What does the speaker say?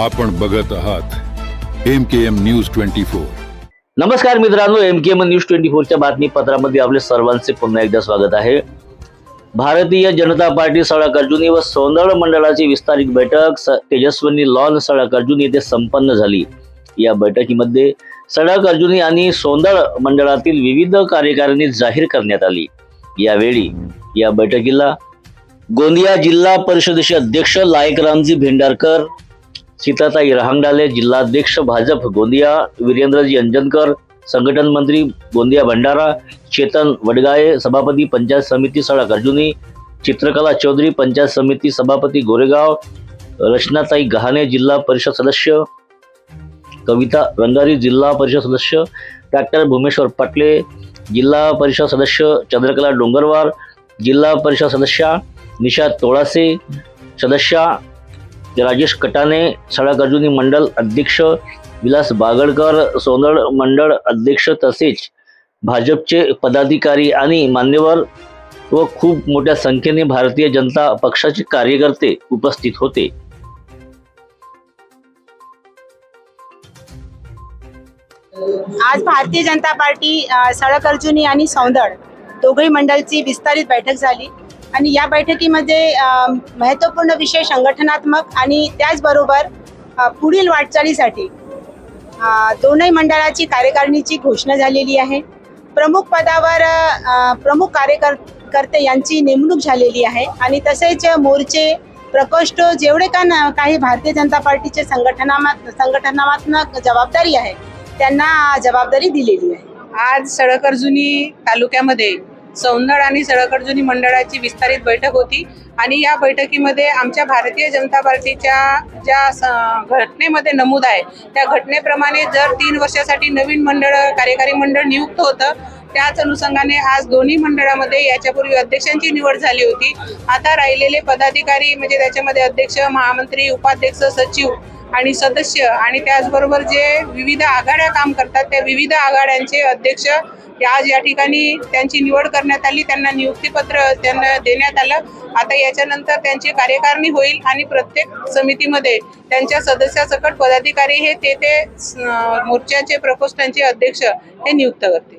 आपण बघत आहात M K M news twenty four नमस्कार मित्रांनो M K M news twenty फोरच्या बातमीपत्रामध्ये आपले सर्वांचे पुन्हा एकदा स्वागत आहे. भारतीय जनता पार्टी सडक अर्जुनी व सौंदर्य मंडळाची विस्तारित बैठक तेजस्विनी लॉन सडक अर्जुनी येथे संपन्न झाली. या बैठकीमध्ये सडक अर्जुनी आणि सौंदर्य मंडळातील विविध कार्यकारिणी जाहीर करण्यात आली. यावेळी या बैठकीला गोंदिया जिल्हा परिषदेचे अध्यक्ष लायकरामजी भेंडारकर सीताताई रहांगडाले जिल्हाध्यक्ष भाजप गोंदिया वीरेंद्रजी अंजनकर संघटन मंत्री गोंदिया भंडारा चेतन वडगाळे सभापती पंचायत समिती सडक अर्जुनी चित्रकला चौधरी पंचायत समिती सभापती गोरेगाव रचनाताई गहाणे जिल्हा परिषद सदस्य कविता रंगारी जिल्हा परिषद सदस्य डॉक्टर भूमेश्वर पाटले जिल्हा परिषद सदस्य चंद्रकला डोंगरवार जिल्हा परिषद सदस्या निशा तोळासे सदस्या राजेश कटाने सडक अर्जुनी मंडल अध्यक्ष विलास बागडकर सोनळ मंडळ अध्यक्ष तसेच भाजपचे पदाधिकारी आणि मान्यवर व खूप मोठ्या संख्येने भारतीय जनता पक्षाचे कार्यकर्ते उपस्थित होते. आज भारतीय जनता पार्टी अ, सडक अर्जुनी आणि सौंदळ दोघही मंडळची विस्तारित बैठक झाली. आणि या बैठकीमध्ये महत्त्वपूर्ण विषय संघटनात्मक आणि त्याचबरोबर पुढील वाटचालीसाठी दोनही मंडळाची कार्यकारिणीची घोषणा झालेली आहे. प्रमुख पदावर प्रमुख कार्यकर्ते यांची नेमणूक झालेली आहे आणि तसेच मोर्चे प्रकोष्ठ जेवढे का काही भारतीय जनता पार्टीचे संघटना संघटनात्मक जबाबदारी आहे त्यांना जबाबदारी दिलेली आहे. आज सडक अर्जुनी तालुक्यामध्ये सौंदड आणि सडक मंडळाची विस्तारित बैठक होती. आणि या बैठकीमध्ये आमच्या भारतीय जनता पार्टीच्या ज्या स- घटनेमध्ये नमूद आहे त्या घटनेप्रमाणे जर तीन वर्षासाठी नवीन मंडळ कार्यकारी मंडळ नियुक्त होतं त्याच अनुषंगाने आज दोन्ही मंडळामध्ये याच्यापूर्वी अध्यक्षांची निवड झाली होती. आता राहिलेले पदाधिकारी म्हणजे त्याच्यामध्ये अध्यक्ष महामंत्री उपाध्यक्ष सचिव आणि सदस्य आणि त्याचबरोबर जे विविध आघाड्या काम करतात त्या विविध आघाड्यांचे अध्यक्ष आज या ठिकाणी त्यांची निवड करण्यात आली त्यांना नियुक्तीपत्र त्यांना देण्यात आलं. आता याच्यानंतर त्यांची कार्यकारिणी होईल आणि प्रत्येक समितीमध्ये त्यांच्या सदस्यासकट पदाधिकारी हे ते ते मोर्चाचे प्रकोष्ठांचे अध्यक्ष हे नियुक्त करतील.